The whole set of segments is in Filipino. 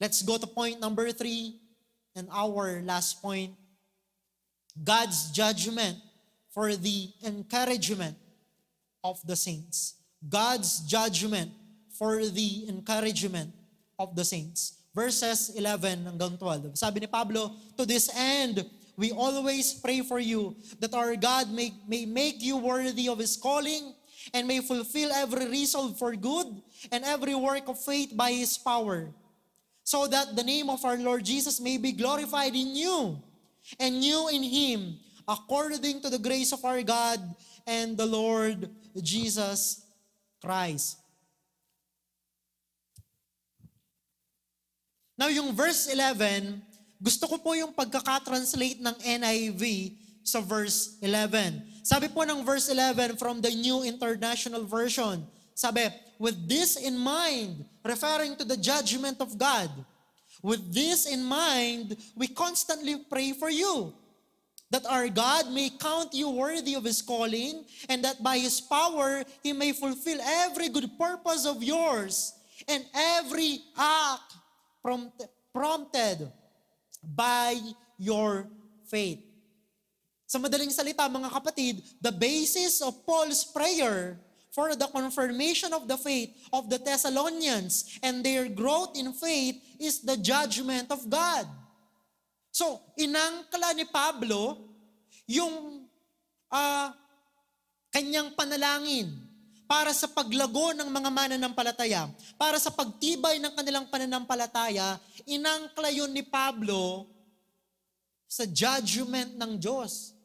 Let's go to point number three and our last point. God's judgment for the encouragement of the saints. God's judgment for the encouragement of the saints. Verses 11 hanggang 12. Sabi ni Pablo, To this end, we always pray for you that our God may, may make you worthy of His calling and may fulfill every resolve for good and every work of faith by His power so that the name of our Lord Jesus may be glorified in you and you in Him according to the grace of our God and the Lord Jesus Christ. Now yung verse 11, gusto ko po yung pagkakatranslate ng NIV sa verse 11. Sabi po ng verse 11 from the New International Version, sabi, with this in mind, referring to the judgment of God, with this in mind, we constantly pray for you, that our God may count you worthy of His calling, and that by His power, He may fulfill every good purpose of yours, and every act prompted, prompted by your faith. Sa madaling salita, mga kapatid, the basis of Paul's prayer for the confirmation of the faith of the Thessalonians and their growth in faith is the judgment of God. So, inangkala ni Pablo yung ah, kanyang panalangin para sa paglago ng mga mananampalataya, para sa pagtibay ng kanilang pananampalataya, inangkla yun ni Pablo sa judgment ng Diyos.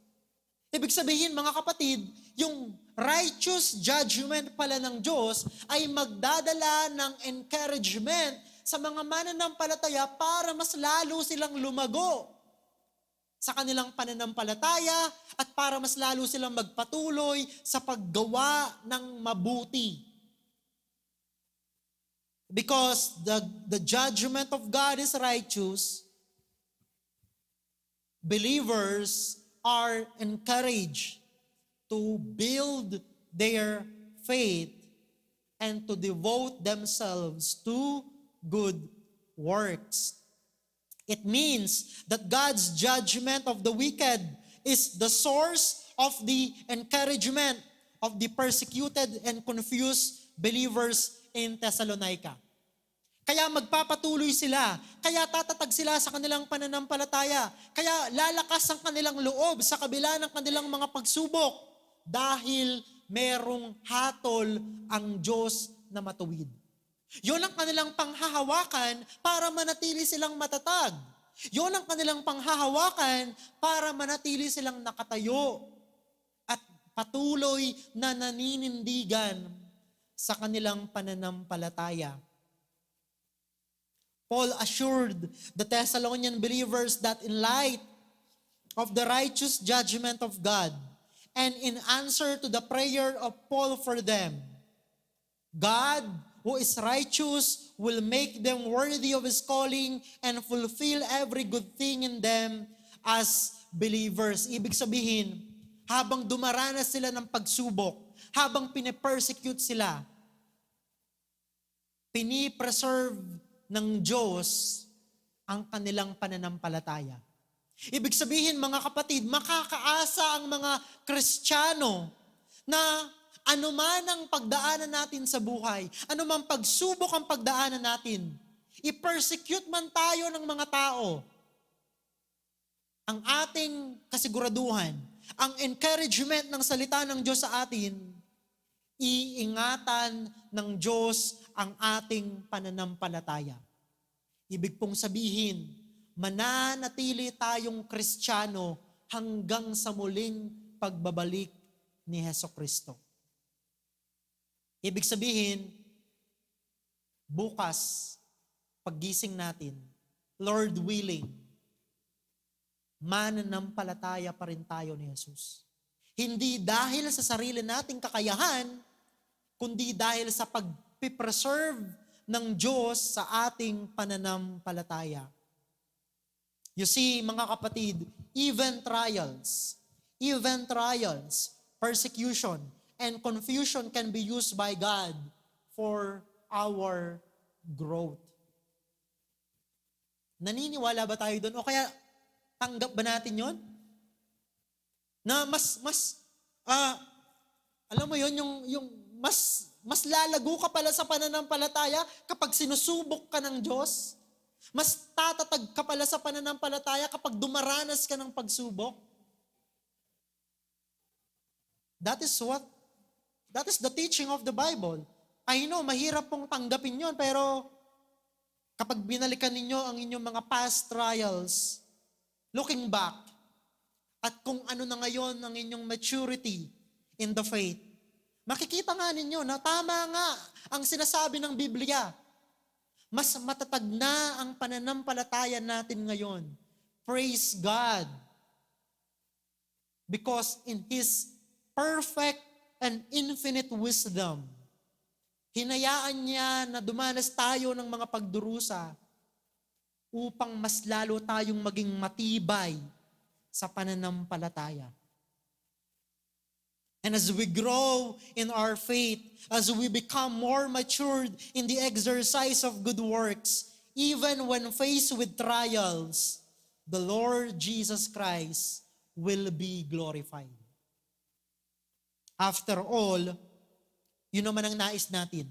Ibig sabihin, mga kapatid, yung righteous judgment pala ng Diyos ay magdadala ng encouragement sa mga mananampalataya para mas lalo silang lumago sa kanilang pananampalataya at para mas lalo silang magpatuloy sa paggawa ng mabuti. Because the, the judgment of God is righteous, believers are encouraged to build their faith and to devote themselves to good works. It means that God's judgment of the wicked is the source of the encouragement of the persecuted and confused believers in Thessalonica. Kaya magpapatuloy sila, kaya tatatag sila sa kanilang pananampalataya, kaya lalakas ang kanilang loob sa kabila ng kanilang mga pagsubok dahil merong hatol ang Diyos na matuwid. Yon ang kanilang panghahawakan para manatili silang matatag. Yon ang kanilang panghahawakan para manatili silang nakatayo at patuloy na naninindigan sa kanilang pananampalataya. Paul assured the Thessalonian believers that in light of the righteous judgment of God and in answer to the prayer of Paul for them, God, who is righteous, will make them worthy of His calling and fulfill every good thing in them as believers. Ibig sabihin, habang dumaranas sila ng pagsubok, habang pinipersecute sila, pinipreserve ng Diyos ang kanilang pananampalataya. Ibig sabihin, mga kapatid, makakaasa ang mga Kristiyano na anuman ang pagdaanan natin sa buhay, anuman pagsubok ang pagdaanan natin, i-persecute man tayo ng mga tao, ang ating kasiguraduhan, ang encouragement ng salita ng Diyos sa atin, iingatan ng Diyos ang ating pananampalataya. Ibig pong sabihin, mananatili tayong Kristiyano hanggang sa muling pagbabalik ni Heso Kristo. Ibig sabihin, bukas, paggising natin, Lord willing, mananampalataya pa rin tayo ni Jesus. Hindi dahil sa sarili nating kakayahan, kundi dahil sa pag-preserve ng Diyos sa ating pananampalataya. You see, mga kapatid, even trials, even trials, persecution, and confusion can be used by God for our growth. Naniniwala ba tayo doon? O kaya tanggap ba natin yon? Na mas, mas, ah, alam mo yon yung, yung mas, mas lalago ka pala sa pananampalataya kapag sinusubok ka ng Diyos. Mas tatatag ka pala sa pananampalataya kapag dumaranas ka ng pagsubok. That is what, that is the teaching of the Bible. I know, mahirap pong tanggapin yon pero kapag binalikan ninyo ang inyong mga past trials, looking back, at kung ano na ngayon ang inyong maturity in the faith, makikita nga ninyo na tama nga ang sinasabi ng Biblia. Mas matatag na ang pananampalataya natin ngayon. Praise God. Because in His perfect and infinite wisdom, hinayaan niya na dumanas tayo ng mga pagdurusa upang mas lalo tayong maging matibay sa pananampalataya. And as we grow in our faith, as we become more matured in the exercise of good works, even when faced with trials, the Lord Jesus Christ will be glorified. After all, yun naman ang nais natin,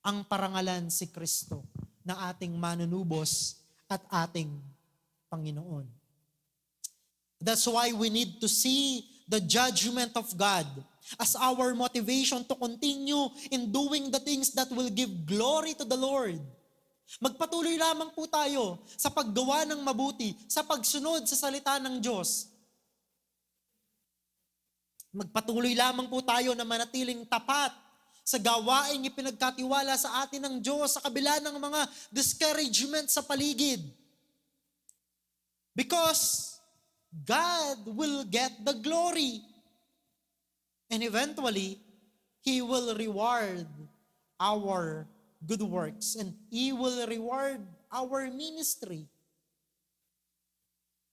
ang parangalan si Kristo na ating manunubos at ating Panginoon. That's why we need to see the judgment of God as our motivation to continue in doing the things that will give glory to the Lord. Magpatuloy lamang po tayo sa paggawa ng mabuti, sa pagsunod sa salita ng Diyos. Magpatuloy lamang po tayo na manatiling tapat sa gawaing ipinagkatiwala sa atin ng Diyos sa kabila ng mga discouragement sa paligid. Because God will get the glory. And eventually, He will reward our good works and He will reward our ministry.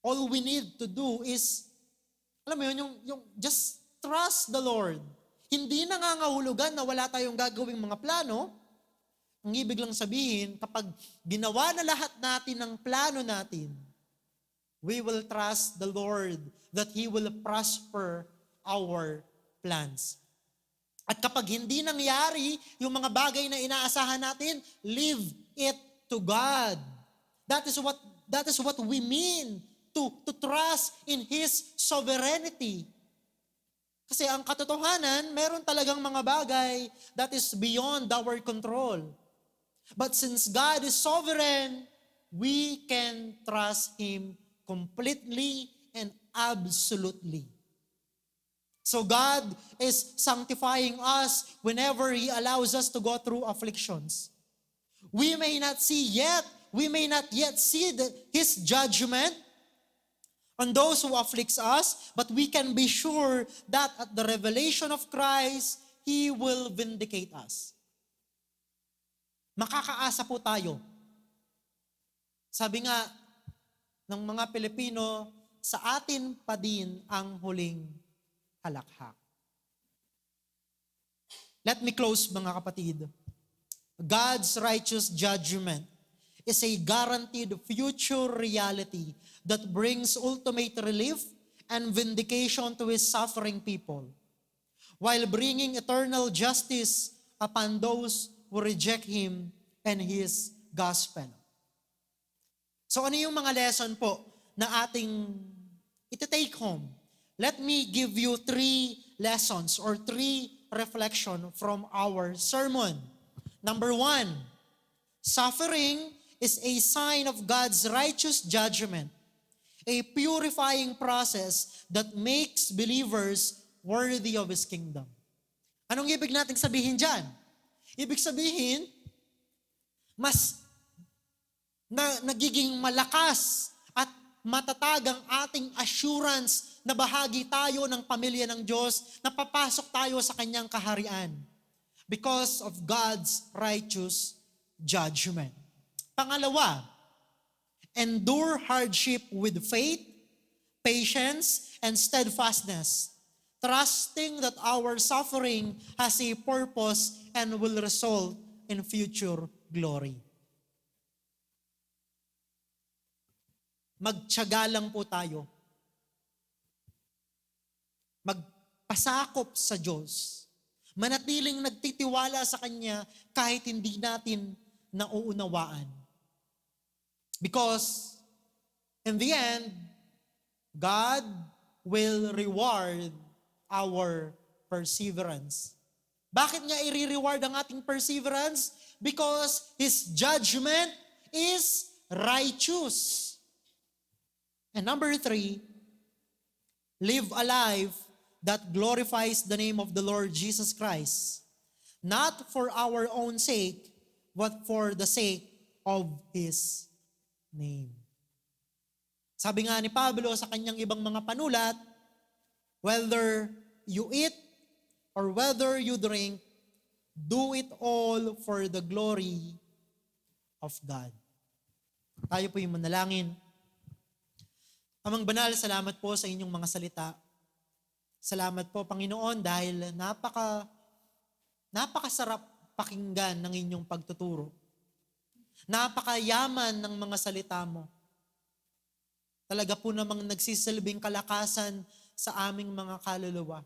All we need to do is, alam mo yun, yung, yung just trust the Lord. Hindi nangangahulugan na wala tayong gagawing mga plano. Ang ibig lang sabihin, kapag ginawa na lahat natin ng plano natin, we will trust the Lord that He will prosper our plans. At kapag hindi nangyari yung mga bagay na inaasahan natin, leave it to God. That is what that is what we mean to to trust in his sovereignty. Kasi ang katotohanan, meron talagang mga bagay that is beyond our control. But since God is sovereign, we can trust him completely and absolutely. So God is sanctifying us whenever He allows us to go through afflictions. We may not see yet, we may not yet see the, His judgment on those who afflicts us, but we can be sure that at the revelation of Christ, He will vindicate us. Makakaasa po tayo. Sabi nga ng mga Pilipino, sa atin pa din ang huling halakhak. Let me close mga kapatid. God's righteous judgment is a guaranteed future reality that brings ultimate relief and vindication to His suffering people, while bringing eternal justice upon those who reject Him and His gospel. So ano yung mga lesson po na ating iti-take home? Let me give you three lessons or three reflection from our sermon. Number one, suffering is a sign of God's righteous judgment, a purifying process that makes believers worthy of His kingdom. Anong ibig nating sabihin dyan? Ibig sabihin, mas na nagiging malakas at matatag ang ating assurance na bahagi tayo ng pamilya ng Diyos, na papasok tayo sa kanyang kaharian because of God's righteous judgment. Pangalawa, endure hardship with faith, patience, and steadfastness, trusting that our suffering has a purpose and will result in future glory. Magtiyaga lang po tayo. Magpasakop sa Diyos. Manatiling nagtitiwala sa Kanya kahit hindi natin nauunawaan. Because in the end, God will reward our perseverance. Bakit niya i-reward ang ating perseverance? Because His judgment is righteous. And number three, live a life that glorifies the name of the Lord Jesus Christ, not for our own sake, but for the sake of His name. Sabi nga ni Pablo sa kanyang ibang mga panulat, whether you eat or whether you drink, do it all for the glory of God. Tayo po yung manalangin. Amang banal, salamat po sa inyong mga salita. Salamat po, Panginoon, dahil napaka, napakasarap pakinggan ng inyong pagtuturo. Napakayaman ng mga salita mo. Talaga po namang nagsisilbing kalakasan sa aming mga kaluluwa.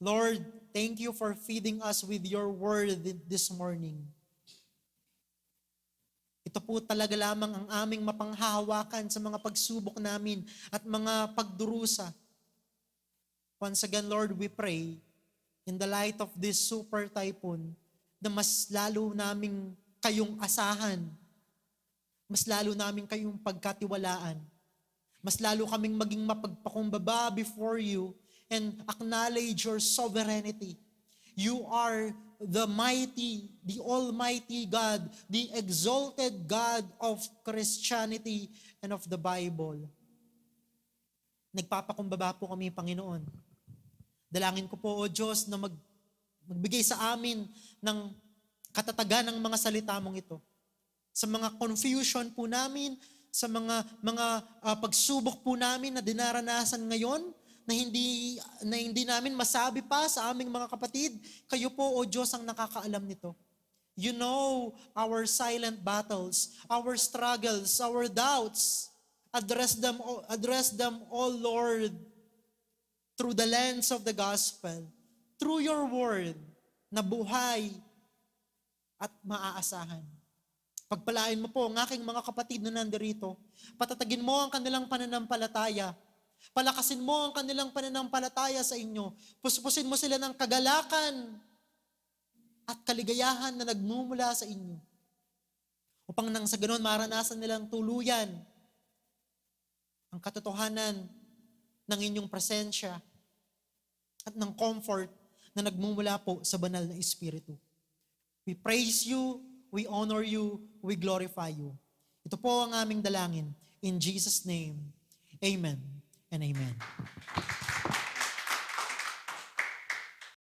Lord, thank you for feeding us with your word this morning. Ito po talaga lamang ang aming mapanghahawakan sa mga pagsubok namin at mga pagdurusa. Once again, Lord, we pray in the light of this super typhoon na mas lalo naming kayong asahan, mas lalo namin kayong pagkatiwalaan, mas lalo kaming maging mapagpakumbaba before you and acknowledge your sovereignty. You are the mighty, the almighty God, the exalted God of Christianity and of the Bible. Nagpapakumbaba po kami, Panginoon. Dalangin ko po, O Diyos, na mag, magbigay sa amin ng katatagan ng mga salita mong ito. Sa mga confusion po namin, sa mga mga uh, pagsubok po namin na dinaranasan ngayon, na hindi na hindi namin masabi pa sa aming mga kapatid, kayo po o Diyos ang nakakaalam nito. You know our silent battles, our struggles, our doubts. Address them address them all Lord through the lens of the gospel, through your word na buhay at maaasahan. Pagpalain mo po ang aking mga kapatid na nandirito. Patatagin mo ang kanilang pananampalataya Palakasin mo ang kanilang pananampalataya sa inyo. Puspusin mo sila ng kagalakan at kaligayahan na nagmumula sa inyo. Upang nang sa ganon maranasan nilang tuluyan ang katotohanan ng inyong presensya at ng comfort na nagmumula po sa banal na Espiritu. We praise you, we honor you, we glorify you. Ito po ang aming dalangin. In Jesus' name, Amen and amen.